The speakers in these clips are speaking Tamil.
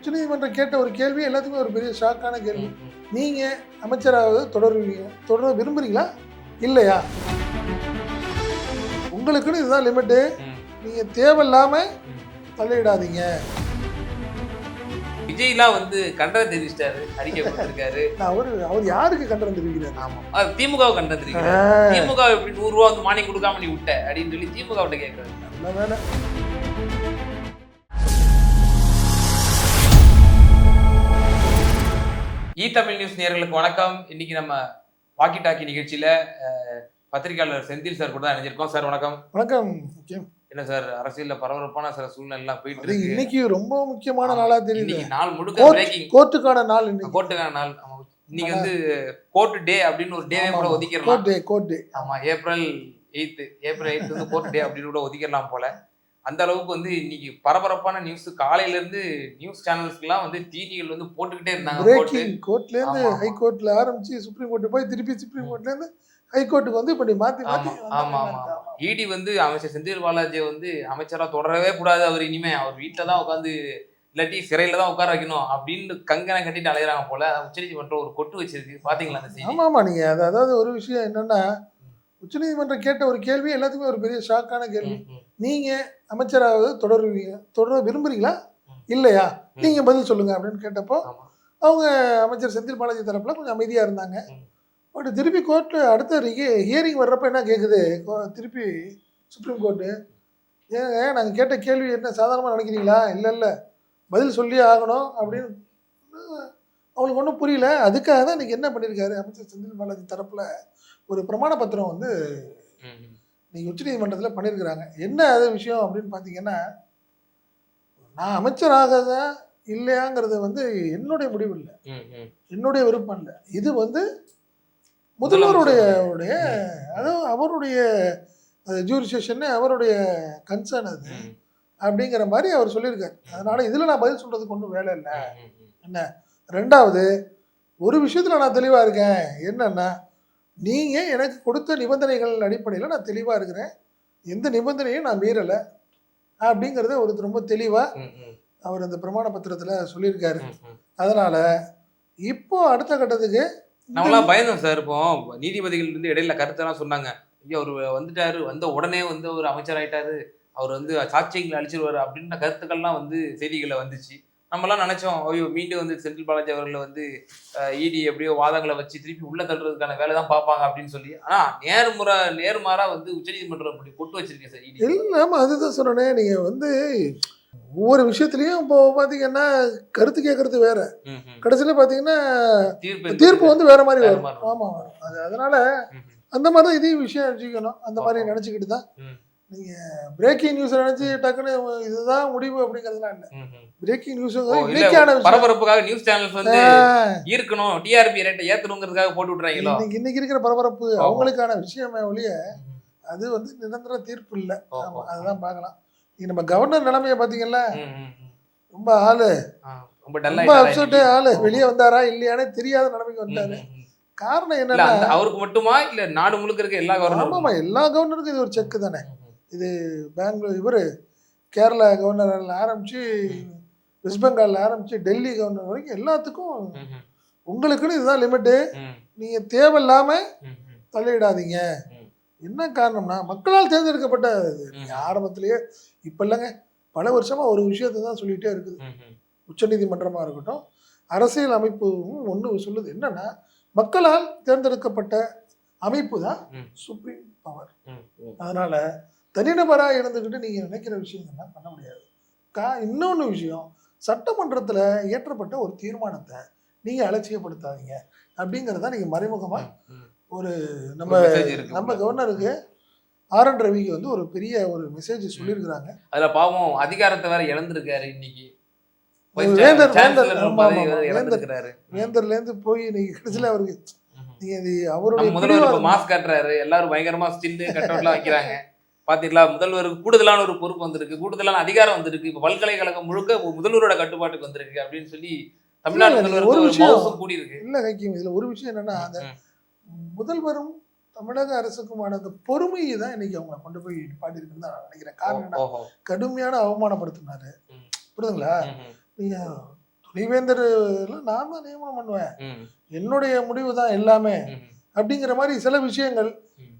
உச்சநீதிமன்றம் கேட்ட ஒரு கேள்வி எல்லாத்துக்குமே ஒரு பெரிய ஷாக்கான கேள்வி. நீங்க அமைச்சராவது தொடருவீங்க தொடர விரும்புறீங்களா? இல்லையா? உங்களுக்குன்னு இதுதான் லிமிட்டு. நீங்க தேவையில்லாம தலையிடாதீங்க. விஜய்லாம் வந்து கண்டனம் தெரிவிச்சிட்டாரு அறிக்கை கொடுத்திருக்காரு. நான் அவரு அவர் யாருக்கு கண்டனம் தெரிவிக்கிறார்? ஆமா அது திமுகவை கண்டனம் தெரிவிக்கிறாரு. திமுக எப்படி நூறு ரூபா வந்து மானியம் கொடுக்காம நீ விட்ட அப்படின்னு சொல்லி திமுக விட்ட கேட்கறாரு நல்ல வேலை. இ தமிழ் நியூஸ் நேயர்களுக்கு வணக்கம். இன்னைக்கு நம்ம வாக்கி டாக்கி நிகழ்ச்சியில பத்திரிகையாளர் செந்தில் சார் கூட தான் இணைஞ்சிருக்கோம். சார் வணக்கம். வணக்கம். என்ன சார் அரசியல்ல பரபரப்பான சில சூழ்நிலை எல்லாம் போயிட்டு இருக்கு. இன்னைக்கு ரொம்ப முக்கியமான நாளா தெரியுது. நாள் முழுக்க பிரேக்கிங் கோர்ட்டுக்கான நாள் இன்னைக்கு. கோர்ட்டுக்கான நாள். இன்னைக்கு வந்து கோர்ட் டே அப்படின்னு ஒரு டேவே கூட ஒதுக்கிடலாம். கோர்ட் டே கோர்ட் டே. ஆமா ஏப்ரல் எயித்து ஏப்ரல் எயித்து வந்து கோர்ட் டே அப்படின்னு கூட ஒதுக்கிடலாம் போல. அந்த அளவுக்கு வந்து இன்னைக்கு பரபரப்பான நியூஸ் காலையில இருந்து நியூஸ் சேனல்ஸ்க்குலாம் வந்து டிவிகள் வந்து போட்டுக்கிட்டே இருந்தாங்க பிரேக்கிங் கோர்ட்ல இருந்து. ஹை கோர்ட்ல ஆரம்பிச்சு சுப்ரீம் கோர்ட் போய் திருப்பி சுப்ரீம் கோர்ட்ல இருந்து ஹை கோர்ட்டுக்கு வந்து இப்படி மாத்தி மாத்தி ஆமா, ஆமா. இடி வந்து அமைச்சர் செந்தில் பாலாஜியை வந்து அமைச்சரா தொடரவே கூடாது அவர் இனிமே. அவர் வீட்டில தான் உட்காந்து இல்லாட்டி சிறையில தான் உட்கார வைக்கணும் அப்படின்னு கங்கனை கட்டிட்டு அலையறாங்க போல. உச்சநீதிமன்றம் ஒரு கொட்டு வச்சிருக்கு. பாத்தீங்களா அந்த செய்தி? ஆமா ஆமா. நீங்க அது அதாவது ஒரு விஷயம் என்னன்னா உச்சநீதிமன்றம் கேட்ட ஒரு கேள்வி எல்லாத்துக்குமே ஒரு பெரிய ஷாக்கான கேள்வி. ம், ம், நீங்க அமைச்சராவது தொடருவீங்க தொடர விரும்புறீங்களா? ம். இல்லையா? ம். நீங்க பதில் சொல்லுங்க அப்படின்னு கேட்டப்போ. அவங்க அமைச்சர் செந்தில் பாலாஜி தரப்புல கொஞ்சம் அமைதியா இருந்தாங்க. பட் திருப்பி கோர்ட்டு அடுத்த ஹியரிங் வர்றப்ப என்ன கேக்குது? கோ- திருப்பி சுப்ரீம் கோர்ட்டு ஏங்க நாங்கள் கேட்ட கேள்வி என்ன? சாதாரணமாக நினைக்கிறீங்களா? இல்லை இல்லை. பதில் சொல்லியே ஆகணும் அப்படின்னு. அவங்களுக்கு ஒன்றும் புரியல. அதுக்காக தான் இன்னைக்கு என்ன பண்ணியிருக்காரு அமைச்சர் செந்தில் பாலாஜி தரப்புல ஒரு பிரமாண பத்திரம் வந்து ம். இன்னைக்கு உச்சநீதிமன்றத்தில் பண்ணியிருக்கிறாங்க என்ன அது விஷயம் அப்படின்னு பார்த்தீங்கன்னா நான் அமைச்சராக இல்லையாங்கிறது வந்து என்னுடைய முடிவு இல்லை. என்னுடைய விருப்பம் இல்லை. இது வந்து முதல்வருடைய உடைய ம். அதாவது அவருடைய ஜூரிசேஷன் அவருடைய கன்சர்ன் அது. அப்படிங்கிற மாதிரி அவர் சொல்லியிருக்காரு. அதனால இதில் நான் பதில் சொல்றதுக்கு ஒன்றும் வேலை இல்லை. ம். ரெண்டாவது ஒரு விஷயத்தில் நான் தெளிவாக இருக்கேன். என்னன்னா நீங்கள் எனக்கு கொடுத்த நிபந்தனைகள் அடிப்படையில் நான் தெளிவாக இருக்கிறேன். எந்த நிபந்தனையும் நான் மீறலை. அப்படிங்கிறத ஒரு ரொம்ப தெளிவாக அவர் அந்த பிரமாண பத்திரத்தில் சொல்லியிருக்காரு. அதனால இப்போ அடுத்த கட்டத்துக்கு நம்மளாம் பயந்தோம் சார் இப்போ. நீதிபதிகள் இருந்து இடையில கருத்தெல்லாம் சொன்னாங்க. ஐயோ அவர் வந்துட்டாரு. வந்த உடனே வந்து ஒரு அமைச்சர் ஆயிட்டாரு. அவர் வந்து சாட்சியங்களை அழிச்சிருவாரு அப்படின்ற கருத்துக்கள்லாம் வந்து செய்திகளை வந்துச்சு. நம்மலாம் நினைச்சோம் ஐயோ மீண்டும் வந்து செந்தில் பாலாஜி அவர்களை வந்து இடி எப்படியோ வாதங்களை வச்சு திருப்பி உள்ள தள்ளுறதுக்கான வேலை தான் பார்ப்பாங்க அப்படின்னு சொல்லி ஆனா நேர்முறை நேர்மாறா வந்து உச்சநீதிமன்றம் இப்படி கொட்டு வச்சிருக்கேன் சார் இடி இல்லாமல் அதுதான் சொன்னேன் நீங்கள் வந்து ஒவ்வொரு விஷயத்துலையும் இப்போ பார்த்தீங்கன்னா கருத்து கேட்கறது வேற கடைசியில் பார்த்தீங்கன்னா தீர்ப்பு வந்து வேற மாதிரி வரும். ஆமாம் வரும் அது அதனால. அந்த மாதிரி தான் இதையும் விஷயம் நினச்சிக்கணும் அந்த மாதிரி. நினச்சிக்கிட்டு தான். நீங்கள் பிரேக்கிங் நியூஸ் நினச்சி டக்குன்னு இதுதான் முடிவு அப்படிங்கிறதுலாம் இல்லை. பிரேக்கிங் நியூஸ் இன்னைக்கான பரபரப்புக்காக நியூஸ் சேனல்ஸ் வந்து இருக்கணும். டிஆர்பி ரேட்டை ஏத்தணுங்கிறதுக்காக போட்டு விட்டுறாங்களோ? இன்னைக்கு இன்னைக்கு இருக்கிற பரபரப்பு. அவங்களுக்கான விஷயமே ஒழிய அது வந்து நிரந்தர தீர்ப்பு இல்லை. அதுதான் பார்க்கலாம். நீங்க நம்ம கவர்னர் நிலைமையை ம். ரொம்ப ஆளு. ரொம்ப அப்செட் ஆளு. வெளியே வந்தாரா இல்லையானே தெரியாத நிலைமைக்கு வந்தாரு. காரணம் அந்த அவருக்கு மட்டுமா? இல்ல நாடு முழுக்க இருக்க எல்லா ஆமாமா கவர்னரும் எல்லா கவர்னருக்கும் இது ஒரு செக்கு தானே. பெங்களூர் இவர் கேரளா கவர்னர் ஆரம்பிச்சு வெஸ்ட் பெங்கால்ல ஆரம்பிச்சு டெல்லி கவர்னர் வரைக்கும் எல்லாத்துக்கும் உங்களுக்குன்னு இதுதான் லிமிட்டு நீங்க தேவையில்லாம தலையிடாதீங்க ம். என்ன காரணம்னா மக்களால் தேர்ந்தெடுக்கப்பட்ட இது. ஆரம்பத்திலேயே இப்ப இல்லைங்க. பல வருஷமா ஒரு விஷயத்தை தான் சொல்லிட்டே இருக்குது. உச்சநீதிமன்றமா இருக்கட்டும் அரசியல் அமைப்பும் ஒன்று சொல்லுது. என்னன்னா மக்களால் தேர்ந்தெடுக்கப்பட்ட அமைப்பு தான். சுப்ரீம் பவர் அதனால தனிநபரா இருந்துக்கிட்டு நீங்க நினைக்கிற விஷயங்கள்லாம் பண்ண முடியாது. கா இன்னொன்று விஷயம் சட்டமன்றத்துல இயற்றப்பட்ட ஒரு தீர்மானத்தை நீங்க அலட்சியப்படுத்தாதீங்க. அப்படிங்கிறத நீங்க மறைமுகமா நம்ம நம்ம கவர்னருக்கு ஆர் என் ரவிக்கு வந்து ஒரு பெரிய ஒரு மெசேஜ் சொல்லியிருக்கிறாங்க. அதுல பாவம் அதிகாரத்தை வேற இழந்திருக்காரு இன்னைக்கு. ஒரு வேந்தர், வேந்தர், ஆமா, பதவி ஆமா, வேற வேந்தர். இழந்திருக்கிறாரு. வேந்தர்ல இருந்து போய் நீங்க கடைசியில் அவருக்கு. நீங்க அவருடைய பிடிவாதம். மாஸ்க் காட்டுறாரு. எல்லாரும் பயங்கரமா ஸ்டில்லு கட்டவுட்லாம் வைக்கிறாங்க. பாத்தீங்களா? முதல்வருக்கு கூடுதலான ஒரு பொறுப்பு வந்திருக்கு. கூடுதலான அதிகாரம் வந்திருக்கு. இப்ப பல்கலைக்கழகம் முழுக்க முதல்வரோட கட்டுப்பாட்டுக்கு வந்திருக்கு அப்படின்னு சொல்லி தமிழ்நாடு ஒரு விஷயம். கூடி இருக்கு இல்ல கைக்கும் இதுல ஒரு விஷயம் என்னன்னா அந்த. முதல்வரும் தமிழக அரசுக்குமான அந்த பொறுமையை தான் இன்னைக்கு அவங்க கொண்டு போய் பாட்டிருக்குன்னு தான் நான் நினைக்கிறேன். காரணம் என்ன கடுமையான அவமானப்படுத்தினாரு. புரியுதுங்களா. நீங்க துணைவேந்தர் நான் தான் நியமனம் பண்ணுவேன். என்னுடைய முடிவு தான் எல்லாமே. அப்படிங்கிற மாதிரி சில விஷயங்கள்.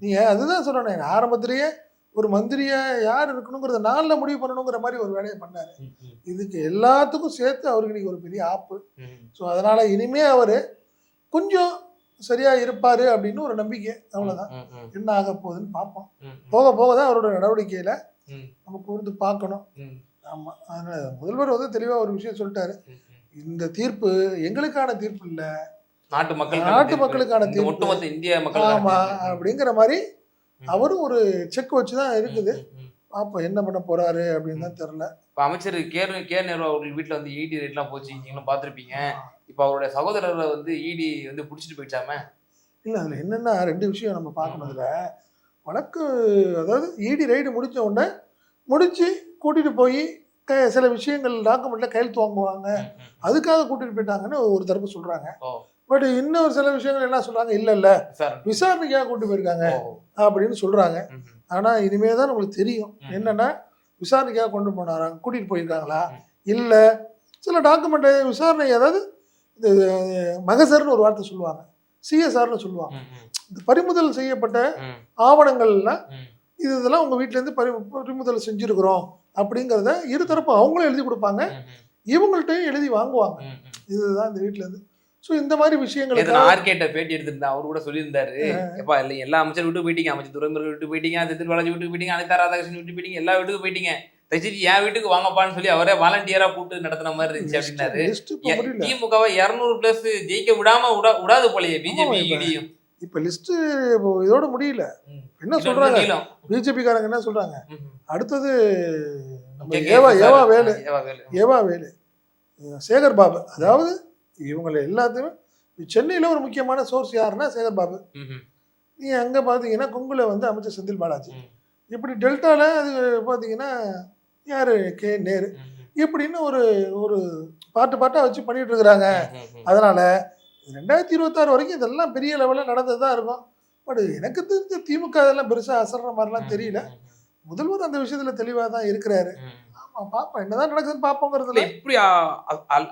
நீங்க அதுதான் சொல்றேன் ஆரம்பத்திலேயே ஒரு மந்திரியா யார் இருக்கணுங்கிறத நாளில் முடிவு பண்ணணுங்கிற மாதிரி ஒரு வேலையை பண்ணாரு. இதுக்கு எல்லாத்துக்கும் சேர்த்து அவருக்கு இன்னைக்கு ஒரு பெரிய ஆப்பு. ஸோ அதனால இனிமே அவர் கொஞ்சம் சரியா இருப்பாரு அப்படின்னு ஒரு நம்பிக்கை. அவ்வளவுதான். என்ன ஆக போகுதுன்னு பார்ப்போம். போக போக தான் அவரோட நடவடிக்கையில நம்ம கூர்ந்து பார்க்கணும். ஆமா. அதனால முதல்வர் வந்து தெளிவா ஒரு விஷயம் சொல்லிட்டாரு. இந்த தீர்ப்பு எங்களுக்கான தீர்ப்பு இல்ல. நாட்டு மக்கள் நாட்டு மக்களுக்கான தீர்ப்பு. ஒட்டுமொத்த இந்திய ஆமா மக்கள் அப்படிங்கிற மாதிரி அவரும் ஒரு செக் வச்சுதான் இருக்குது. ம், ம். பாப்போம் என்ன பண்ண போறாரு அப்படின்னு தான் தெரியல. இப்ப அமைச்சர் கே கே நேரு அவர்கள் வீட்டுல வந்து இடி ரேட்லாம் போச்சு நீங்களும் பார்த்திருப்பீங்க. இப்ப அவருடைய சகோதரரை வந்து இடி வந்து புடிச்சிட்டு போயிடுச்சாம? இல்ல அதுல என்னன்னா ரெண்டு விஷயம் நம்ம பார்க்கணும். இதுல வழக்கு அதாவது இடி ரைடு முடிச்ச உடனே முடிச்சு கூட்டிட்டு போய் க- சில விஷயங்கள் டாக்குமெண்ட்ல கையெழுத்து வாங்குவாங்க. அதுக்காக கூட்டிட்டு போயிட்டாங்கன்னு ஒரு தரப்பு சொல்றாங்க. ஓ. பட் இன்னொரு சில விஷயங்கள் என்ன சொல்றாங்க? இல்ல இல்ல. விசாரணை விசாரணைக்காக கூட்டிட்டு போயிருக்காங்க அப்படின்னு சொல்றாங்க. ஆனா இனிமே தான் நம்மளுக்கு தெரியும். என்னன்னா விசாரணைக்காக கொண்டு போனாராங்க கூட்டிட்டு போயிருக்காங்களா. இல்ல. சில டாக்குமெண்ட் விசாரணை அதாவது இந்த மகசர்னு ஒரு வார்த்தை சொல்லுவாங்க. சிஎஸ்ஆர்னு சொல்லுவாங்க. இந்த பறிமுதல் செய்யப்பட்ட ஆவணங்கள்லாம். இது இதெல்லாம் உங்க வீட்ல இருந்து பறி பறிமுதல் செஞ்சிருக்கிறோம் அப்படிங்கிறத இருதரப்பு அவங்களும் எழுதி கொடுப்பாங்க. இவங்கள்ட்டையும் எழுதி வாங்குவாங்க. இதுதான் இந்த வீட்ல இருந்து. ஸோ இந்த மாதிரி நேத்து விஷயங்களுக்கு நான் ஆர்கேட்ட பேட்டி எடுத்திருந்தேன் அவரு கூட சொல்லியிருந்தாரு. எப்பா இல்ல எல்லா அமைச்சர் விட்டு போயிட்டீங்க. அமைச்சர் துறைமுருகன் விட்டு போயிட்டீங்க. செந்தில் பாலாஜி வீட்டுக்கு போயிட்டீங்க. அனிதா ராதாகிருஷ்ணன் விட்டு போயிட்டீங்க. எல்லா வீட்டுக்கு போயிட்டீங்க. தயவுசெய்து என் வீட்டுக்கு வாங்கப்பான்னு சொல்லி அவரே வாலண்டியரா கூப்பிட்டு நடத்தின மாதிரி இருந்துச்சு அப்படின்னாரு. திமுகவை இருநூறு பிளஸ் ஜெயிக்க விடாம விடா விடாது போலயே பிஜேபி இடியும். இப்போ லிஸ்ட் இதோட முடியல. என்ன சொல்றாங்க? பிஜேபி காரங்க என்ன சொல்றாங்க? அடுத்தது நம்ம ஏவா ஏவா வேலு. ஏவா வேலு. சேகர் பாபு அதாவது இவங்களை எல்லாத்தையுமே சென்னையில ஒரு முக்கியமான சோர்ஸ் யாருன்னா சேகர் பாபு. நீ அங்க பாத்தீங்கன்னா கொங்குல வந்து அமைச்சர் செந்தில் பாலாஜி. இப்படி டெல்டால அது பாத்தீங்கன்னா யாரு? கே. நேரு. இப்படின்னு ஒரு ஒரு பாட்டு பாட்டா வச்சு பண்ணிட்டு இருக்கிறாங்க. அதனால ரெண்டாயிரத்தி இருபத்தாறு வரைக்கும் இதெல்லாம் பெரிய லெவலில் நடந்தது தான் இருக்கும். பட் எனக்கு தெரிஞ்ச திமுக இதெல்லாம் பெருசா அசர்ற மாதிரிலாம் தெரியல. முதல்வர் அந்த விஷயத்துல தெளிவா தான் இருக்கிறாரு. ஆமா பாப்போம். என்னதான் நடக்குதுன்னு பாப்போங்கிறதுல இப்படி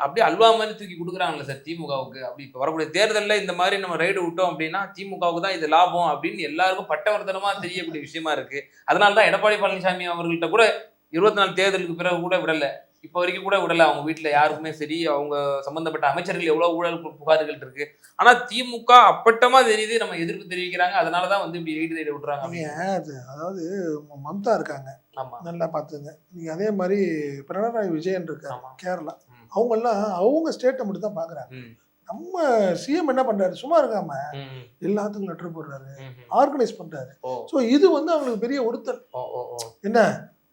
அப்படியே அல்வா மாதிரி தூக்கி கொடுக்குறாங்கல்ல சார் திமுகவுக்கு. அப்படி இப்ப வரக்கூடிய தேர்தல்ல இந்த மாதிரி நம்ம ரைடு விட்டோம் அப்படின்னா திமுகவுக்கு தான் இது லாபம் அப்படின்னு எல்லாருக்கும் பட்டவர்த்தனமா தெரியக்கூடிய விஷயமா இருக்கு. அதனால தான் எடப்பாடி பழனிசாமி அவர்கள்ட்ட கூட இருபத்தி நாலு தேர்தலுக்கு பிறகு கூட விடல. இப்ப வரைக்கும் கூட விடல. அவங்க வீட்டுல யாருக்குமே சரி அவங்க சம்பந்தப்பட்ட அமைச்சர்கள் எவ்வளவு ஊழல் புகார்கள் இருக்கு. ஆனா திமுக அப்பட்டமா தெரியுது நம்ம எதிர்ப்பு தெரிவிக்கிறாங்க. அதனாலதான் வந்து இப்படி ரைடு ரைடு. அது? அதாவது மம்தா இருக்காங்க. நல்லா பார்த்துங்க. நீங்க அதே மாதிரி பினராயி விஜயன் இருக்காரு ஆமா. கேரளா. ம். அவங்க ஸ்டேட்டை மட்டும் தான் பாக்குறாங்க ம், நம்ம சிஎம் என்ன பண்றாரு? சும்மா இருக்காம எல்லாத்துக்கும் லெட்டர் போடுறாரு. ஆர்கனைஸ் பண்றாரு. ஓ. ஸோ இது வந்து அவங்களுக்கு பெரிய ஓ என்ன?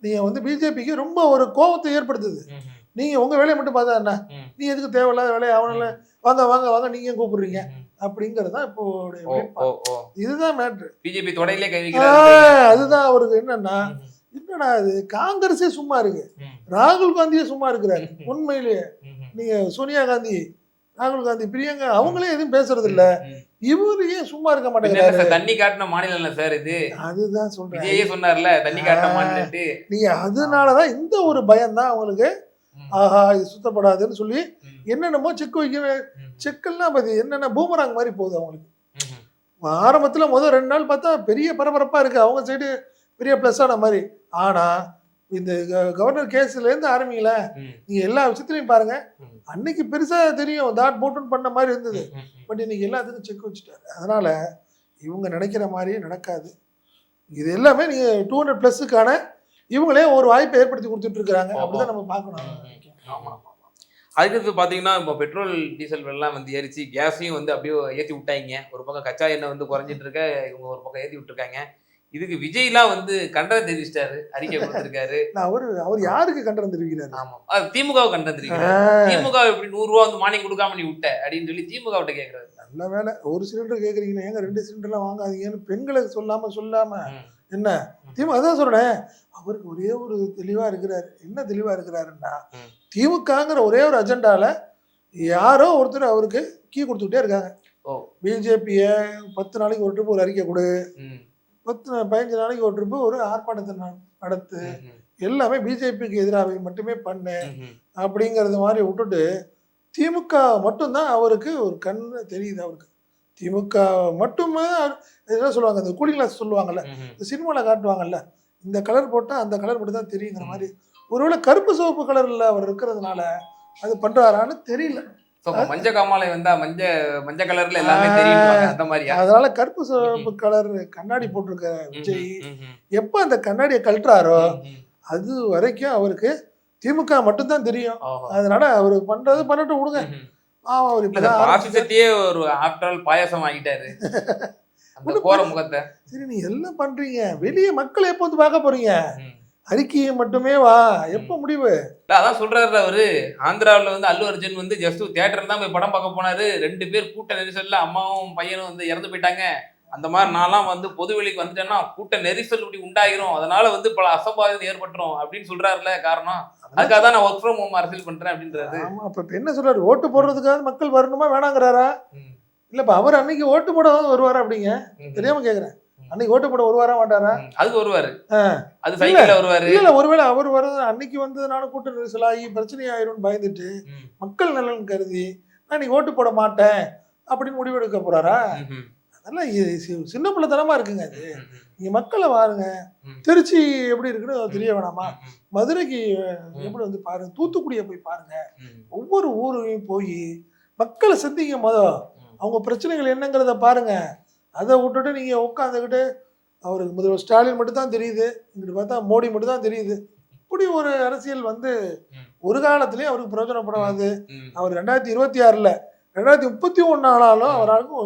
நீங்க வந்து பிஜேபிக்கு ரொம்ப ஒரு கோபத்தை ஏற்படுத்துது. ம், ம், நீங்க உங்க வேலையை மட்டும் பார்த்தா என்ன. நீ எதுக்கு தேவையில்லாத வேலையை அவனால வாங்க வாங்க வாங்க நீங்க ஏன் கூப்பிடுறீங்க. அப்படிங்கிறது இப்போ இதுதான் மேட்ரு பிஜேபி தொடையிலே அதுதான் அவருக்கு என்னன்னா என்னடா இது? காங்கிரஸே சும்மா இருக்கு. ராகுல் காந்தியே சும்மா இருக்கிறாரு. உண்மையிலேயே. நீங்க சோனியா காந்தி ராகுல் காந்தி பிரியங்கா அவங்களே எதுவும் பேசுறது இல்ல. இவரு ஏன் சும்மா இருக்க மாட்டேங்கிறாரு? தண்ணி காட்டின மாநிலம் இல்ல சார் இது. அதுதான் சொல்றேன். சொன்னார்ல தண்ணி காட்டின ஆ. மாநிலட்டு நீங்க அதனாலதான் இந்த ஒரு பயம் தான் அவங்களுக்கு ஆஹா இது சுத்தப்படாதுன்னு சொல்லி என்னென்னமோ செக் வைக்க செக்கெல்லாம் பத்தி என்னென்ன பூமராங் மாதிரி போகுது அவங்களுக்கு. ஆரம்பத்துல முதல் ரெண்டு நாள் பார்த்தா பெரிய பரபரப்பா இருக்கு. அவங்க சைடு பெரிய ப்ளஸ் ஆன மாதிரி. ஆனா இந்த கவர்னர் கேஸ்ல இருந்து ஆரம்பிங்கள நீங்க எல்லா விஷயத்துலயும் பாருங்க. அன்னைக்கு பெருசா தெரியும். தாட் போட்டுன்னு பண்ண மாதிரி இருந்தது. பட் இன்னைக்கு எல்லாத்துக்கும் செக் வச்சுட்டாரு. அதனால இவங்க நினைக்கிற மாதிரியே நடக்காது. இது எல்லாமே நீங்க டூ ஹண்ட்ரட் பிளஸுக்கான இவங்களே ஒரு வாய்ப்பை ஏற்படுத்தி கொடுத்துட்டு இருக்காங்க. அப்படிதான் நம்ம பார்க்கணும். ஆமா ஆமா ஆமா. அதுக்கு பாத்தீங்கன்னா இப்போ பெட்ரோல் டீசல் எல்லாம் வந்து ஏறிச்சு. கேஸையும் வந்து அப்படியே ஏத்தி விட்டாங்க. ஒரு பக்கம் கச்சா எண்ணெய் வந்து குறைஞ்சிட்டு இருக்க. இவங்க ஒரு பக்கம் ஏத்தி விட்டுருக்காங்க. இதுக்கு விஜய்லாம் வந்து கண்டனம் தெரிவிச்சிட்டாரு அறிக்கை கொடுத்திருக்காரு. நான் அவரு அவர் யாருக்கு கண்டனம் தெரிவிக்கிறாரு? ஆமா. அது திமுகவை கண்டனம் தெரிவிக்கிறாரு. திமுக எப்படி நூறு ரூபா வந்து மானியம் கொடுக்காம நீ விட்ட? அப்படின்னு சொல்லி திமுக விட்ட கேக்குறாரு. நல்ல வேலை. ஒரு சிலிண்டர் கேக்குறீங்கன்னா ஏங்க ரெண்டு சிலிண்டர்லாம் வாங்காதீங்கன்னு பெண்களை சொல்லாம சொல்லாம. என்ன? திமுக அதான் சொல்றேன். அவருக்கு ஒரே ஒரு தெளிவா இருக்கிறாரு. என்ன தெளிவா இருக்கிறாருன்னா. திமுகங்கிற ஒரே ஒரு அஜெண்டால யாரோ ஒருத்தர் அவருக்கு கீ கொடுத்துக்கிட்டே இருக்காங்க. ஓ. பிஜேபிய பத்து நாளைக்கு ஒரு ட்ரிப் ஒரு அறிக்கை கொடு. பத்து பதினஞ்சு நாளைக்கு ஒரு ட்ரிப் ஒரு ஆர்ப்பாட்டத்தை நடத்து எல்லாமே பிஜேபிக்கு எதிராக மட்டுமே பண்ணு. அப்படிங்கறது மாதிரி விட்டுட்டு திமுக மட்டும்தான் அவருக்கு ஒரு கண் தெரியுது அவருக்கு திமுக மட்டுமே என்ன சொல்லுவாங்க இந்த கூலிங் கிளாஸ் சொல்லுவாங்கல்ல. இந்த சினிமாவில் காட்டுவாங்கல்ல இந்த கலர் போட்டால் அந்த கலர் மட்டும் தான் தெரியுங்கிற. மாதிரி ஒருவேளை கருப்பு சிவப்பு கலரில் அவர் இருக்கிறதுனால அது பண்ணுறாரான்னு தெரியல மஞ்ச காமாலை வந்தா மஞ்ச மஞ்ச கலர்ல எல்லாமே தெரியும் அந்த மாதிரியா அதனால கருப்பு சிவப்பு கலர் கண்ணாடி போட்டிருக்க விஜய். எப்போ அந்த கண்ணாடியை கழட்டுறாரோ. அது வரைக்கும் அவருக்கு திமுக மட்டும்தான் தெரியும். அதனால அவர் பண்றது பண்ணட்டும் விடுங்க அவர். பாசிசத்தையே ஒரு ஆஃப்டர் ஆல் பாயாசம் ஆகிட்டாரு அந்த கோர முகத்தை சரி நீ எல்லாம் பண்றீங்க வெளியே மக்களை எப்போ வந்து பார்க்க போறீங்க. அறிக்கையை மட்டுமே வா. எப்போ முடிவு? அதான் சொல்றாரு அவரு. ஆந்திராவுல வந்து அல்லு அர்ஜுன் வந்து ஜஸ்ட் தியேட்டர் தான் போய் படம் பார்க்க போனாரு. ரெண்டு பேர் கூட்ட நெரிசல்ல அம்மாவும் பையனும் வந்து இறந்து போயிட்டாங்க. அந்த மாதிரி நான்லாம் வந்து பொது வெளிக்கு வந்துட்டேன்னா கூட்ட நெரிசல் இப்படி உண்டாயிரும். அதனால வந்து பல அசம்பாவிதம் ஏற்பட்டுரும் அப்படின்னு சொல்றாருல காரணம். அதுக்காக தான் நான் ஒர்க் ஃப்ரம் ஹோம் அரசியல் பண்றேன் அப்படின்றாரு ஆமா அப்ப என்ன சொல்றாரு? ஓட்டு போடுறதுக்காக மக்கள் வரணுமா? வேணாங்கிறாரா. இல்லப்பா அவர் அன்னைக்கு ஓட்டு போட வருவாரா அப்படிங்க. தெரியாம கேக்குறேன். அன்னைக்கு ஓட்டு போட வருவாரா மாட்டாரா. அதுக்கு வருவாரு. அது சைக்கிள்ல வருவாரு இல்ல ஒருவேளை அவர் வர்றது அன்னைக்கு வந்ததுனால கூட்ட நெரிசலாகி பிரச்சனை ஆயிரும்னு பயந்துட்டு. மக்கள் நலன் கருதி நான் இன்னைக்கு ஓட்டு போட மாட்டேன் அப்படின்னு முடிவெடுக்க போறாரா. அதெல்லாம் சின்ன பிள்ளைத்தனமா இருக்குங்க அது. நீங்க மக்களை பாருங்க. திருச்சி எப்படி இருக்குன்னு தெரிய வேணாமா. மதுரைக்கு. எப்படி வந்து பாருங்க தூத்துக்குடியை போய் பாருங்க. ஒவ்வொரு ஊரையும் போய் மக்களை சந்திங்க முத ம். அவங்க பிரச்சனைகள் என்னங்கிறத பாருங்க அதை விட்டுட்டு நீங்க உட்காந்துக்கிட்டு அவருக்கு முதல்வர் ஸ்டாலின் மட்டும் தான் தெரியுது இங்கிட்டு பார்த்தா மோடி மட்டும் தான் தெரியுது. இப்படி ஒரு அரசியல் வந்து. ஒரு காலத்திலயும் அவருக்கு பிரயோஜனப்படாது. அவர் ரெண்டாயிரத்தி இருபத்தி ஆறுல ரெண்டாயிரத்தி முப்பத்தி ஒன்னு ஆனாலும் அவராலும்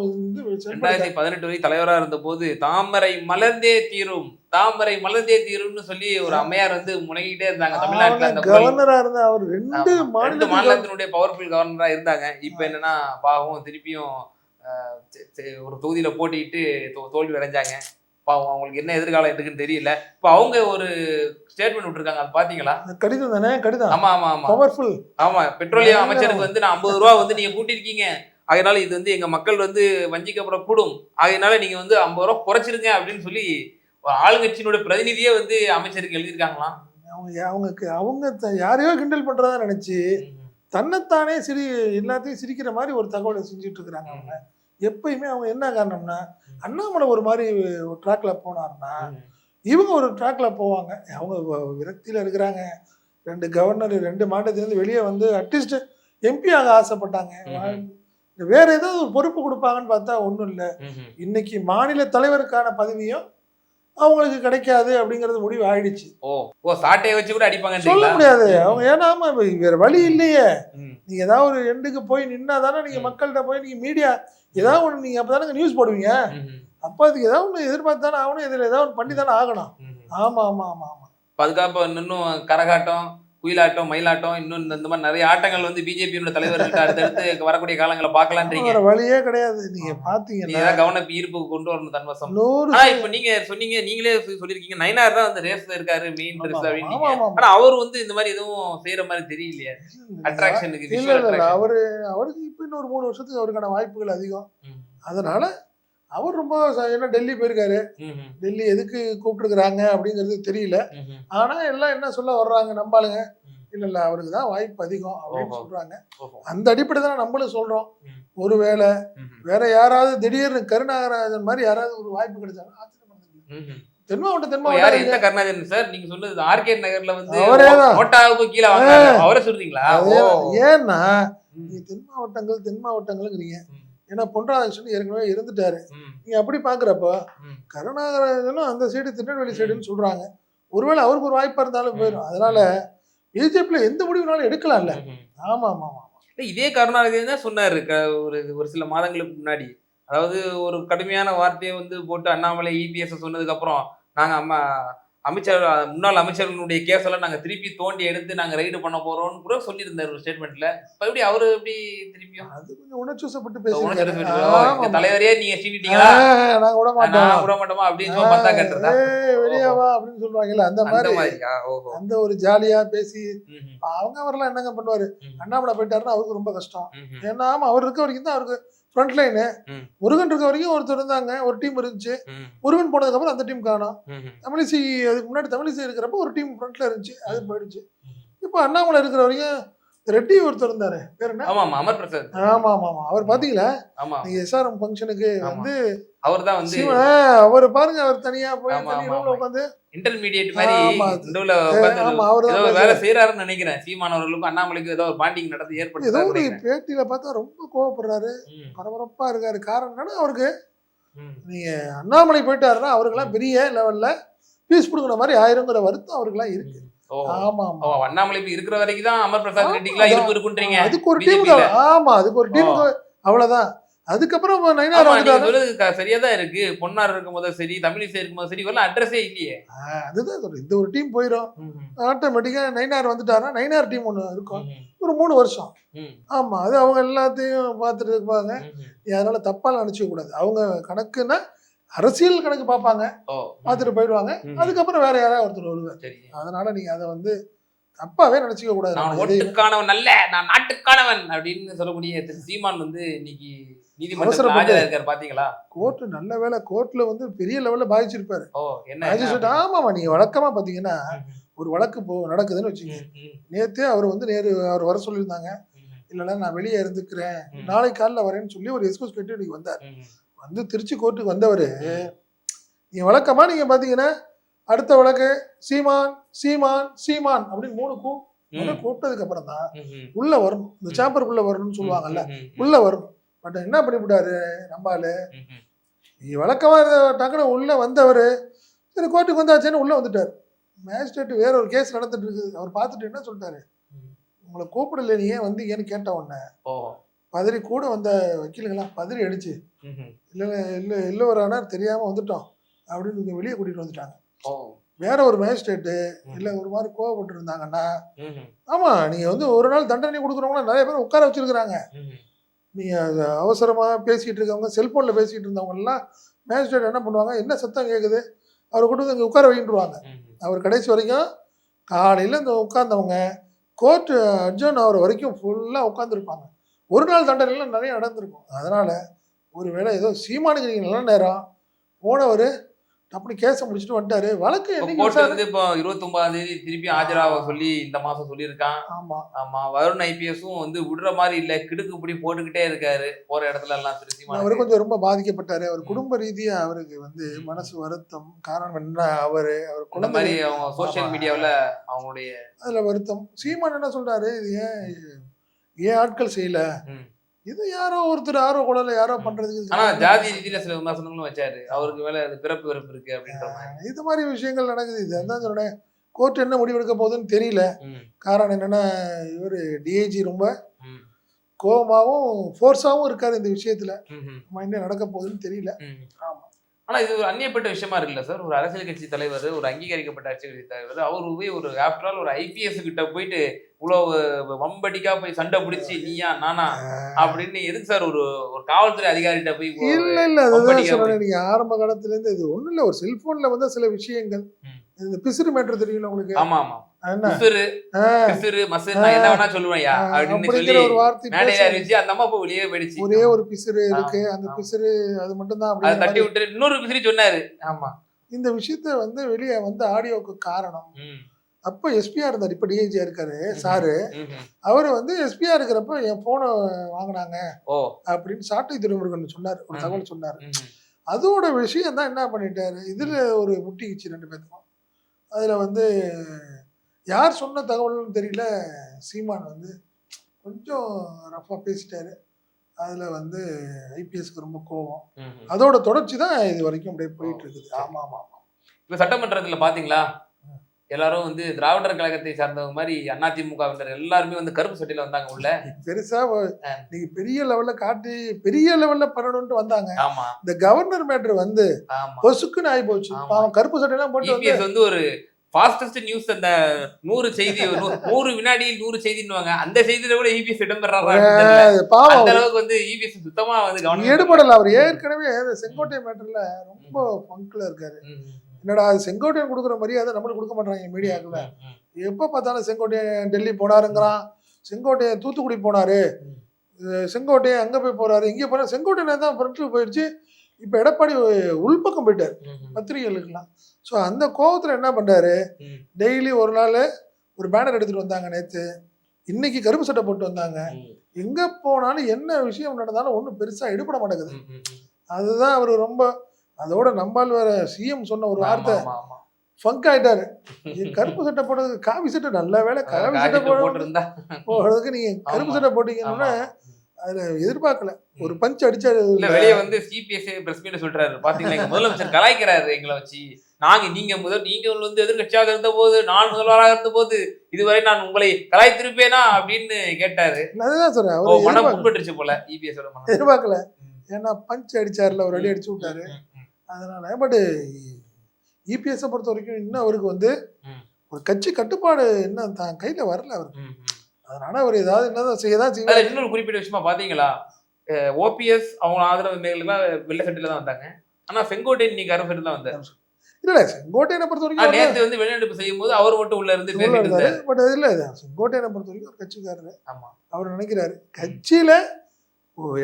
ரெண்டாயிரத்தி பதினெட்டு வரை தலைவரா இருந்த போது தாமரை மலர்ந்தே தீரும் தாமரை மலர்ந்தே தீரும்னு சொல்லி ஒரு அம்மையார் வந்து முனகிட்டே இருந்தாங்க தமிழ்நாட்டுல. கவர்னரா இருந்த அவர் ரெண்டு மாநிலத்துக்கு மாநிலத்தினுடைய பவர்ஃபுல் கவர்னரா இருந்தாங்க. இப்ப என்னன்னா பாவம் திருப்பியும் ஒரு தொகுதியில போட்டிட்டு தோல்வி அடைஞ்சாங்க. பாவம் அவங்களுக்கு என்ன எதிர்காலம் இருக்குன்னு தெரியல. இப்ப அவங்க ஒரு ஸ்டேட்மெண்ட் விட்டுருக்காங்க. அது பாத்தீங்களா? கடிதம் தானே? கடிதம். ஆமா ஆமா ஆமா. பவர்ஃபுல் ஆமா பெட்ரோலியம் அமைச்சருக்கு வந்து நான் ஐம்பது ரூபா வந்து நீங்க கூட்டிருக்கீங்க அதனால இது வந்து எங்க மக்கள் வந்து வஞ்சிக்கப்படக்கூடும். அதனால நீங்க வந்து ஐம்பது ரூபா குறைச்சிருங்க அப்படின்னு சொல்லி ஒரு ஆளுங்கட்சியினுடைய பிரதிநிதியே வந்து அமைச்சருக்கு எழுதியிருக்காங்களாம் அவங்க அவங்களுக்கு அவங்க யாரையோ கிண்டல் பண்றதா நினைச்சு தன்னைத்தானே சிரி எல்லாத்தையும் சிரிக்கிற மாதிரி ஒரு தகவலை செஞ்சுட்டு இருக்கிறாங்க அவங்க. எப்பயுமே அவங்க என்ன காரணம்னா அண்ணாமலை ஒரு மாதிரி ஒரு ட்ராக்ல போனாருன்னா இவங்க ஒரு ட்ராக்ல போவாங்க. அவங்க விரக்தியில இருக்கிறாங்க. ரெண்டு கவர்னர் ரெண்டு மாநிலத்திலேருந்து வெளியே வந்து அட்லீஸ்ட் எம்பி ஆக ஆசைப்பட்டாங்க. வேற ஏதாவது ஒரு பொறுப்பு கொடுப்பாங்கன்னு பார்த்தா ஒன்றும் இல்லை. இன்னைக்கு மாநில தலைவருக்கான பதவியும் அவங்களுக்கு கிடைக்காது அப்படிங்கிறது முடிவு ஆயிடுச்சு. ஓ ஓ சாட்டையை வச்சு கூட சொல்ல அடிப்பாங்கன்றீங்களா முடியாது. அவங்க ஏன்னா வேற வழி இல்லையே. நீங்க ஏதாவது ஒரு எண்டுக்கு போய் நின்னா தானே நீங்க. மக்கள்கிட்ட போய் நீங்க மீடியா ஏதாவது ஒன்று நீங்க அப்பதானே நியூஸ் போடுவீங்க. அப்போ அதுக்கு ஏதாவது ஒன்று எதிர்பார்த்து தானே ஆகணும் இதில் ஏதாவது ஒன்று பண்ணி தானே ஆகணும் ம்ஹும். ஆமா ஆமா ஆமா ஆமா இப்ப அதுக்காக இப்ப இன்னும் கரகாட்டம் குயிலாட்டம் மயிலாட்டம் இன்னும் இந்த- மாதிரி நிறைய ஆட்டங்கள் வந்து பிஜேபியோட தலைவர்கள்ட்ட அடுத்தடுத்து வரக்கூடிய காலங்களை பார்க்கலான்றீங்க. வழியே கிடையாது. நீங்க ஏதாவது கவன ஈர்ப்பு கொண்டு வரணும் தன்வசம். ஆனா இப்ப நீங்க சொன்னீங்க நீங்களே சொல்லிருக்கீங்க நைனார் தான் அந்த ரேஸ்ல இருக்காரு மெயின் ஆமா, அப்படின்னு. ஆனா அவர் வந்து இந்த மாதிரி எதுவும் செய்யற மாதிரி தெரியலையே. அட்ராக்ஷனுக்கு அவரு அவருக்கு இப்ப இன்னொரு மூணு வருஷத்துக்கு அவருக்கான வாய்ப்புகள் அதிகம். அதனால அவர் ரொம்ப என்ன டெல்லி போயிருக்காரு. டெல்லி எதுக்கு கூப்பிட்டுருக்குறாங்க அப்படிங்கிறது தெரியல. ஆனா எல்லாம் என்ன சொல்ல வர்றாங்க நம்பாளுங்க. இல்ல இல்ல அவருக்கு தான் வாய்ப்பு அதிகம் அப்படின்னு ஓஹோ. சொல்றாங்க. அந்த அடிப்படை தான் நம்மளும் சொல்றோம். ஒருவேளை. வேற யாராவது திடீர்னு கருணாகராஜன் மாதிரி யாராவது ஒரு வாய்ப்பு கிடைச்சாலும் ஆச்சரியப்படுறது தென் மாவட்டம் தென் யாரு? மாவட்டம் எந்த கருணாநிதி சார்? நீங்க சொன்னது ஆர்கே நகர்ல வந்து கீழே அவரை சொல்றீங்களா. ஏன்னா. நீங்க தென் மாவட்டங்கள் தென் மாவட்டங்கள்ங்கிறீங்க. ஏன்னா பொன்ராதாகிருஷ்ணன் ஏற்கனவே இருந்துட்டாரு. நீங்க அப்படி பாக்குறப்ப ம். கருணாகராஜனும் அந்த சைடு திருநெல்வேலி சைடுன்னு சொல்றாங்க. ஒருவேளை அவருக்கு ஒரு வாய்ப்பா இருந்தாலும் போயிடும் அதனால பிஜேபியில எந்த முடிவுனாலும் எடுக்கலாம்ல. ஆமா ஆமா ஆமா இல்ல, இதே கருணாநிதி தான் சொன்னாரு. ஒரு ஒரு சில மாதங்களுக்கு முன்னாடி. அதாவது ஒரு கடுமையான வார்த்தையை வந்து போட்டு அண்ணாமலை இபிஎஸ் சொன்னதுக்கு அப்புறம் நாங்க அம்மா அமைச்சர் முன்னாள் அமைச்சர்களுடைய கேஸ் எல்லாம் நாங்க திருப்பி தோண்டி எடுத்து நாங்க ரைடு பண்ண போறோம்னு கூட சொல்லியிருந்தாரு ஒரு ஸ்டேட்மெண்ட்ல இப்ப எப்படி அவரு எப்படி திருப்பியும்? அது கொஞ்சம் உணர்ச்சிவசப்பட்டு உணர்ச்சி பேசுறாரு வசப்பட்டு, ஓ, இந்த தலைவரையே நீங்க சீண்டிட்டீங்களா? நாங்க விட மாட்டோம். விட மாட்டோமா? அப்படின்னு சொல்லி பத்தா கட்டுறதா? ஏய், வெளியே வா அப்படின்னு சொல்லுவாங்கல்ல அந்த மாதிரி அந்த ஒரு ஜாலியா பேசி. அவங்க அவரெல்லாம் என்னங்க பண்ணுவாரு. அண்ணாமலை போயிட்டாருன்னா அவருக்கு ரொம்ப கஷ்டம். ஏன்னா அவர் இருக்க வரைக்கும் தான் அவருக்கு ஃப்ரண்ட் லைனு. முருகன் இருக்க வரைக்கும் ஒருத்தர் இருந்தாங்க ஒரு டீம் இருந்துச்சு. முருகன் போனதுக்கு அப்புறம் அந்த டீம் காணோம். தமிழிசை அதுக்கு முன்னாடி தமிழிசை இருக்கிறப்ப ஒரு டீம் ஃப்ரண்ட்ல இருந்துச்சு அது போயிடுச்சு. இப்போ அண்ணாமலை இருக்கிற வரைக்கும் ரெட்டி ஒருத்தர் இருந்தாரு. பேர் என்ன? ஆமா அமர் பிரசாத். ஆமா ஆமா ஆமா அவர் பாத்தீங்களா? ஆமா நீங்க எஸ்ஆர்எம் ஃபங்க்ஷனுக்கு. வந்து அவர் தான் வந்து அவர் பாருங்க அவர் தனியா போய் தனி ரூம்ல. உட்காந்து. இன்டர்மீடியட் மாதிரி. நடுவுல உட்கார்ந்து ஆமா அவர் ஏதோ தான் வேலை செய்யறாருன்னு நினைக்கிறேன். சீமான் அவர்களுக்கும் அண்ணாமலைக்கும் ஏதோ ஒரு பாண்டிங் நடந்து ஏதோ ஏற்படுத்தாரு ஒரு. பேட்டியில பார்த்தா ரொம்ப கோவப்படுறாரு. பரபரப்பா இருக்காரு. காரணம் என்னன்னா அவருக்கு. நீங்க அண்ணாமலை போயிட்டாருன்னா அவருக்கெல்லாம் பெரிய லெவல்ல பீஸ் கொடுக்குற மாதிரி ஆயிருங்கிற வருத்தம் அவருக்கெல்லாம் இருக்கு. ஆமா ஆமா அண்ணாமலை இருக்கிற வரைக்கும் தான் அமர் பிரசாத் ஆமா, ரெட்டிக்கெல்லாம் அதான். இருப்பு இருக்குன்றீங்க. அதுக்கு ஒரு டீம். ஆமா அதுக்கு ஒரு டீம் அவ்வளவுதான். அதுக்கப்புறம் சரியா தான். இருக்கு. பொன்னார் இருக்கும் போதும் சரி தமிழிசை இருக்கும் போதும் சரி இவரெல்லாம் அட்ரஸே இல்லையே. அதுதான் சொல்றேன். இந்த ஒரு டீம் போயிடும் ஆட்டோமேட்டிக்கா நைனார் வந்துட்டாருன்னா நைனார் டீம் ஒன்று இருக்கும். ஒரு மூணு வருஷம். ஆமா அது அவங்க எல்லாத்தையும் பார்த்துட்டு இருப்பாங்க. அதனால தப்பால நினைச்சுக்க கூடாது. அவங்க கணக்குன்னா அரசியல் கணக்கு பார்ப்பாங்க. பார்த்துட்டு போயிடுவாங்க. அதுக்கப்புறம் வேற யாராவது ஒருத்தர் வருவார் அதனால நீங்க அதை வந்து தப்பாவே நினைச்சுக்க கூடாது. நான். ஓட்டுக்கானவன் அல்ல. நான் நாட்டுக்கானவன் அப்படின்னு சொல்லக்கூடிய சீமான் வந்து இன்னைக்கு பாத்தீங்களா? கோர்ட் நல்ல வேளை கோர்ட்ல வந்து பெரிய லெவல்ல பாதிச்சிருப்பாரு. என்ன? ஆமாமா நீங்க வழக்கமா பாத்தீங்கன்னா ஒரு வழக்கு போ நடக்குதுன்னு வச்சுக்கோங்க. நேத்தே அவர் வந்து நேரு அவர் வர சொல்லியிருந்தாங்க. இல்லைன்னா நான் வெளியே இருந்துக்கிறேன். நாளைக்கு காலைல வரேன்னு சொல்லி ஒரு எக்ஸ்கூஸ் கேட்டு இன்னைக்கு வந்தார். வந்து திருச்சி கோர்ட்டுக்கு வந்தவர் நீங்க வழக்கமா நீங்க பாத்தீங்கன்னா அடுத்த வழக்கு சீமான் சீமான் சீமான் அப்படின்னு மூணு கூ கூப்பிட்டதுக்கு அப்புறம் தான் உள்ள வரணும் இந்த சாம்பருக்குள்ள வரணும்னு சொல்லுவாங்கல்ல உள்ள வரணும் பட் என்ன பண்ணிவிட்டாரு நம்மால. நீ வழக்கமா இருந்த டக்குனு உள்ள வந்தவர் சரி கோர்ட்டுக்கு வந்தாச்சுன்னு உள்ள வந்துட்டார். மேஜிஸ்ட்ரேட் வேற ஒரு கேஸ் நடந்துட்டு இருக்குது. அவர் பார்த்துட்டு என்ன சொல்லிட்டாரு. உங்களை கூப்பிடல நீ ஏன் வந்தீங்கன்னு கேட்ட உடனே பதறி கூட வந்த வக்கீலுங்கெல்லாம் பதறி அடிச்சு. இல்லை இல்லை இல்லை ஒரு ஆனார் தெரியாம வந்துட்டோம் அப்படின்னு இங்க வெளியே கூட்டிட்டு வந்துட்டாங்க. வேற ஒரு மேஜிஸ்ட்ரேட்டு. இல்லை ஒரு மாதிரி கோவப்பட்டு இருந்தாங்கன்னா ம், ம், ஆமா நீங்க வந்து ஒரு நாள் தண்டனை கொடுக்குறவங்கள நிறைய பேர் உட்கார வச்சிருக்கிறாங்க. ம், நீங்க அது அவசரமா பேசிட்டு இருக்கவங்க செல்போன்ல பேசிட்டு இருந்தவங்க எல்லாம் மேஜிஸ்ட்ரேட் என்ன பண்ணுவாங்க? என்ன சத்தம் கேக்குது? அவரை கொண்டு வந்து இங்க உட்கார வைக்கிட்டுருவாங்க. அவர் கடைசி வரைக்கும் காலையில இந்த உட்கார்ந்தவங்க கோர்ட் அட்ஜர்ன் ஆகிற வரைக்கும் ஃபுல்லா உட்காந்துருப்பாங்க ஒரு நாள் தண்டனைலாம் நிறைய நடந்திருக்கும். அதனால ஒருவேளை ஏதோ சீமானுக்கு நீங்க நல்ல நேரம். போனவர் அப்படி கேஸை முடிச்சுட்டு வந்துட்டாரு. வழக்கு வந்து இப்போ இருபத்தி ஒன்பதாம் தேதி திருப்பி ஆஜராக சொல்லி இந்த மாசம் சொல்லியிருக்கான். ஆமா. ஆமா. வருண் ஐபிஎஸும் வந்து விடுற மாதிரி இல்ல. கிடுக்கு இப்படி போட்டுக்கிட்டே இருக்காரு. போற இடத்துல எல்லாம் திரு அவர் கொஞ்சம் ரொம்ப பாதிக்கப்பட்டாரு. அவர். குடும்ப ரீதியா அவருக்கு வந்து. மனசு வருத்தம். காரணம் என்ன? அவரு அவர் குழந்தை மாதிரி அவங்க சோசியல் ஆமா. மீடியாவுல அவங்களுடைய அதுல வருத்தம். சீமான் என்ன சொல்றாரு? இது ஏன் ஏன் ஆட்கள் செய்யல. இது யாரோ ஒருத்தர் யாரோ குழந்தை யாரோ. பண்றதுக்கு ஆனா ஜாதி ரீதியில சில விமர்சனங்களும் வச்சாரு. அவருக்கு மேல அது பிறப்பு வெறுப்பு இருக்கு அப்படின்ற மாதிரி. இது மாதிரி விஷயங்கள் நடக்குது. இது அதான் சொல்றேன். கோர்ட் என்ன முடிவெடுக்க போகுதுன்னு தெரியல. காரணம் என்னன்னா இவர் டிஐஜி ரொம்ப ம், கோபமாவும் ஃபோர்ஸாவும் இருக்காரு இந்த விஷயத்துல. நம்ம என்ன நடக்க போகுதுன்னு தெரியல. ஆமா. ஆனா இது ஒரு அந்நியப்பட்ட விஷயமா இருக்குல்ல சார். ஒரு அரசியல் கட்சி தலைவர் ஒரு அங்கீகரிக்கப்பட்ட அரசியல் கட்சி தலைவர் அவர் போய் ஒரு ஆஃப்டர் ஆல் ஒரு ஐபிஎஸ் கிட்ட போயிட்டு இவ்வளவு வம்படிக்கா போய் சண்டை பிடிச்சி நீயா நானா அப்படின்னு எதுக்கு சார் ஒரு ஒரு காவல்துறை அதிகாரிகிட்ட போய் இல்ல இல்ல அதுதான் கம்பெனிக்கா சொல்றேன். நீங்க ஆரம்ப காலத்துல இருந்து இது ஒண்ணும் இல்ல. ஒரு செல்போன்ல வந்து சில விஷயங்கள். இந்த பிசிறு மேட்டர் தெரியும்ல உங்களுக்கு? ஆமா ஆமா. என்ன? பிசுறு ஆ, பிசுறு மசு நான் என்ன வேணா சொல்லுவேன் ஆ, அப்படின்னு சொல்லி அப்படிங்கிற ஒரு வார்த்தை மேடையில பேச- அறிவிச்சு அந்த அம்மா போய் வெளியே போயிடுச்சு. ஒரே ஒரு பிசிறு இருக்கு. அந்த. பிசிறு அது மட்டும்தான் அதை தட்டி விட்டு இன்னொரு பிசிறி சொன்னாரு. ஆமா. இந்த விஷயத்த வந்து வெளியே வந்த ஆடியோக்கு காரணம். அப்ப எஸ்பியா இருந்தார். இப்ப டிஐஜியா இருக்காரு சாரு. அவர் வந்து எஸ்பியா இருக்கிறப்ப என் போனை வாங்கினாங்க அப்படின்னு சாட்டை துறைமுருகன் சொன்னார். ஒரு. தகவல் சொன்னார். அதோட விஷயம் தான் என்ன பண்ணிட்டாரு? இதுல ஒரு முட்டிக்கிச்சு ரெண்டு பேத்துக்கும். அதுல வந்து யார் சொன்ன தகவல்னு தெரியல சீமான் வந்து கொஞ்சம் ரஃபா பேசிட்டாரு. அதுல வந்து ஐபிஎஸ்க்கு ரொம்ப கோவம். அதோட தொடர்ச்சி தான் இது வரைக்கும் அப்படியே போயிட்டு இருக்குது ஆமா ஆமா ஆமா. இப்ப சட்டமன்றத்துல பாத்தீங்களா? எல்லாரும் வந்து திராவிடர் கழகத்தை சார்ந்தவங்க மாதிரி அதிமுகவினர் எல்லாருமே வந்து கருப்பு சட்டையில வந்தாங்க உள்ள. பெருசா நீங்க பெரிய லெவல்ல காட்டி பெரிய லெவல்ல பண்ணணும்னு வந்தாங்க. ஆமா. இந்த கவர்னர் மேட்ரு வந்து ஆமா. பொசுக்குன்னு ஆகி போச்சு. பாவம் கருப்பு சட்டை எல்லாம் போட்டு வந்து வந்து ஒரு ஃபாஸ்டஸ்ட் நியூஸ் அந்த நூறு செய்தி நூறு வினாடியில் நூறு செய்தின்னுவாங்க. அந்த செய்தியில கூட இபிஎஸ் இடம்பெறாரா அது பாவம். அந்த அளவுக்கு வந்து இபிஎஸ் சுத்தமா வந்து கவனம் ஈடுபடல அவர். ஏற்கனவே செங்கோட்டை மேட்டர்ல ரொம்ப பங்க்ல இருக்காரு. என்னடா செங்கோட்டையன் கொடுக்குற மரியாதை நம்மளுக்கு கொடுக்க மாட்டாங்க மீடியாக்குள்ள ம், ம். எப்ப பார்த்தாலும் செங்கோட்டையன் டெல்லி போனாருங்கிறான். செங்கோட்டையன் தூத்துக்குடி போனாரு. செங்கோட்டையன் அங்க போய் போறாரு. இங்க போறாரு செங்கோட்டையன் தான் ஃப்ரண்ட்ல போயிடுச்சு இப்ப எடப்பாடி உள்பக்கம் போயிட்டாரு. பத்திரிகைகளுக்கெல்லாம் ஸோ அந்த கோவத்துல என்ன பண்றாரு ம். டெய்லி ஒரு நாள் ஒரு பேனர் எடுத்துட்டு வந்தாங்க நேத்து இன்னைக்கு கருப்பு சட்டை போட்டு வந்தாங்க எங்க போனாலும் என்ன விஷயம் நடந்தாலும் ஒன்றும் பெருசா எடுபட மாட்டேங்குது. அதுதான் அவர் ரொம்ப அதோட நம்மால் வேற சிஎம் சொன்ன ஒரு வார்த்தை ஃபங்க் ஆயிட்டாரு கருப்பு சட்டை போடுறதுக்கு காவி சட்டை நல்ல வேலை. காவி சட்டை போடுறதுக்கு நீங்க கருப்பு. சட்டை. போட்டீங்கன்னா அதுல எதிர்பார்க்கல. ஒரு பஞ்ச் அடிச்சாரு வெளியே வந்து சிபிஎஸ் பிரஸ் மீட் சொல்றாரு. பாத்தீங்களா? எங்க முதலமைச்சர் கலாய்க்கிறாரு எங்களை வச்சு. நாங்க நீங்க முதல் நீங்க வந்து எதிர்கட்சியாக இருந்த போது நான் முதல்வராக இருந்த போது இதுவரை நான் உங்களை கலாய்த்திருப்பேனா அப்படின்னு கேட்டாரு. அதுதான் சொல்றேன். மனம் புண்பட்டுருச்சு போல இபிஎஸ் மனம். எதிர்பார்க்கல. ஏன்னா பஞ்ச் அடிச்சாருல ஒரு அடி அடிச்சு விட்டாரு. அதனால பட் இபிஎஸ்ஸை பொறுத்த வரைக்கும் இன்னும் அவருக்கு வந்து. ஒரு கட்சி கட்டுப்பாடு இன்னும் தான் கையில வரல அவருக்கு. அதனால அவர் ஏதாவது என்னதான் செய்யதான் செய்வார். இன்னொரு குறிப்பிட்ட விஷயமா பாத்தீங்களா? ஓபிஎஸ் அவங்க ஆதரவு மேலாம் வெள்ள சட்டில தான் வந்தாங்க. ஆனா செங்கோட்டையன் இன்னைக்கு கருப்பு சட்டில தான் வந்தாரு. இல்ல இல்ல செங்கோட்டையனை பொறுத்த வரைக்கும் நேத்து வந்து வெளிநடப்பு செய்யும் போது அவர் மட்டும் உள்ள இருந்து பேசிட்டு பட் அது இல்ல செங்கோட்டையனை பொறுத்த வரைக்கும் ஒரு கட்சிக்காரரு. ஆமா. அவர் நினைக்கிறாரு. கட்சியில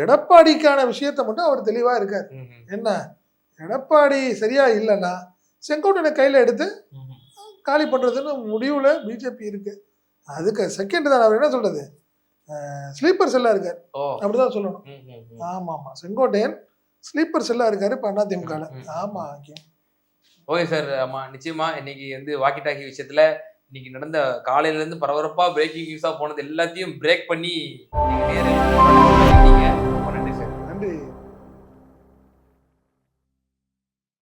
எடப்பாடிக்கான விஷயத்த மட்டும் அவர் தெளிவா இருக்காரு. என்ன? எடப்பாடி சரியா இல்லைன்னா செங்கோட்டையனை கையில எடுத்து. காலி பண்றதுன்னு முடிவுல பிஜேபி இருக்கு. அதுக்கு செகண்ட் தான் அவர் என்ன சொல்றது? ஸ்லீப்பர் செல்லா இருக்காரு. அப்படிதான் சொல்லணும். ம், ம், ம். ஆமா ஆமா. செங்கோட்டையன் ஸ்லீப்பர் செல்லா இருக்காரு இப்ப அண்ணா திமுக ம், ம். ஆமா ஓகே. சார் ஆமா நிச்சயமா இன்னைக்கு வந்து வாக்கி டாக்கி விஷயத்துல இன்னைக்கு நடந்த காலையில இருந்து பரபரப்பா பிரேக்கிங் நியூஸா போனது எல்லாத்தையும் பிரேக் பண்ணி நீங்க நேரில் ரொம்ப நன்றி சார் நன்றி.